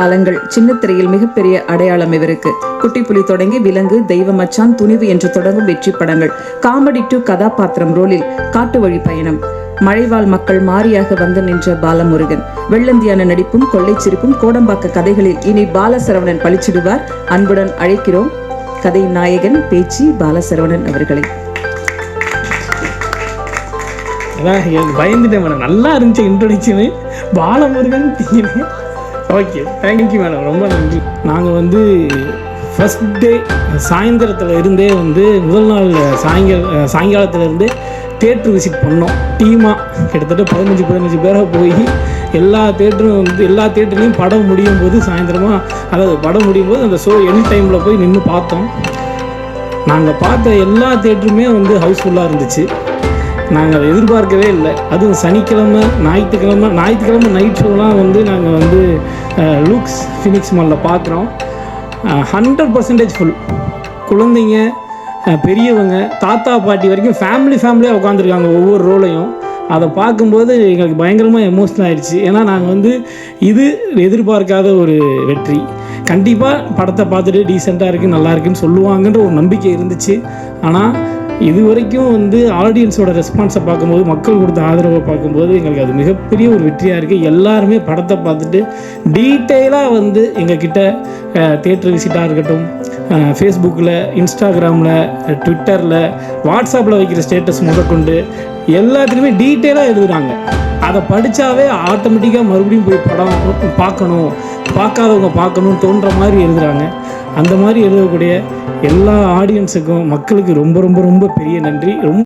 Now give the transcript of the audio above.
காலங்கள் சின்ன திரையில் மிகப்பெரிய அடையாளம் இவருக்கு. குட்டிப்புலி தொடங்கி விலங்கு தெய்வ மச்சான் துணிவு என்று தொடங்கும் வெற்றி படங்கள். காமெடி டு கதாபாத்திரம் ரோலில் காட்டு வழி பயணம். மழைவாழ் மக்கள் மாறியாக வந்து நின்ற பாலமுருகன். வெள்ளந்தியான நடிப்பும் கொள்ளை சிரிப்பும் கோடம்பாக்க கதைகளில் இனி பாலசரவணன் பழிச்சிடுவார். அன்புடன் அழைக்கிறோம் கதையின் நாயகன் பேச்சி பாலசரவணன் அவர்களை. பயந்துட்டேன் நல்லா இருந்துச்சு introduction Balamurugan Deenu. Okay thank you madam ரொம்ப நன்றி. நாங்கள் வந்து ஃபஸ்ட் டே சாயந்தரத்தில் இருந்தே வந்து முதல் நாள் சாயங்கால சாயங்காலத்துலேருந்தே தேட்ரு விசிட் பண்ணோம். டீமாக கிட்டத்தட்ட பதினஞ்சு பதினஞ்சு பேராக போய் எல்லா தேட்டரும் வந்து எல்லா தேட்டர்லேயும் படம் முடியும் போது சாயந்தரமாக அதாவது படம் முடியும் போது அந்த ஷோ எனி டைமில் போய் நின்று பார்த்தோம். நாங்கள் பார்த்த எல்லா தேட்டருமே வந்து ஹவுஸ்ஃபுல்லாக இருந்துச்சு. நாங்கள் அதை எதிர்பார்க்கவே இல்லை. அதுவும் சனிக்கிழமை ஞாயிற்றுக்கிழமை ஞாயிற்றுக்கிழமை நைட் ஷோலாம் வந்து நாங்கள் வந்து அஹ், ஃபினிக்ஸ் மாலில் பார்க்குறோம் ஹண்ட்ரட் பர்சன்டேஜ் ஃபுல் குழந்தைங்க பெரியவங்க தாத்தா பாட்டி வரைக்கும் ஃபேமிலி ஃபேமிலியாக உட்காந்துருக்காங்க ஒவ்வொரு ரோலையும் அதை பார்க்கும்போது எங்களுக்கு பயங்கரமாக எமோஷனல் ஆகிடுச்சு ஏன்னா நாங்கள் வந்து இது எதிர்பார்க்காத ஒரு வெற்றி. கண்டிப்பாக படத்தை பார்த்துட்டு டீசெண்டாக இருக்குது நல்லா இருக்குன்னு சொல்லுவாங்கன்ற ஒரு நம்பிக்கை இருந்துச்சு. ஆனால் இது வரைக்கும் வந்து ஆடியன்ஸோட ரெஸ்பான்ஸை பார்க்கும்போது மக்கள் கொடுத்த ஆதரவை பார்க்கும்போது எங்களுக்கு அது மிகப்பெரிய ஒரு வெற்றியாக இருக்குது எல்லாருமே படத்தை பார்த்துட்டு டீட்டெயிலாக வந்து எங்ககிட்ட தேட்டர் விசிட்டாக இருக்கட்டும் ஃபேஸ்புக்கில் இன்ஸ்டாகிராமில் ட்விட்டரில் வாட்ஸ்அப்பில் வைக்கிற ஸ்டேட்டஸ் முதற்கொண்டு எல்லாத்துலேயுமே டீட்டெயிலாக எழுதுகிறாங்க அதை படித்தாவே ஆட்டோமேட்டிக்காக மறுபடியும் போய் படம் பார்க்கணும் பார்க்காதவங்க பார்க்கணும்னு தோன்ற மாதிரி எழுதுகிறாங்க அந்த மாதிரி எழுதக்கூடிய எல்லா ஆடியன்ஸுக்கும் மக்களுக்கு ரொம்ப ரொம்ப ரொம்ப பெரிய நன்றி. ரொம்ப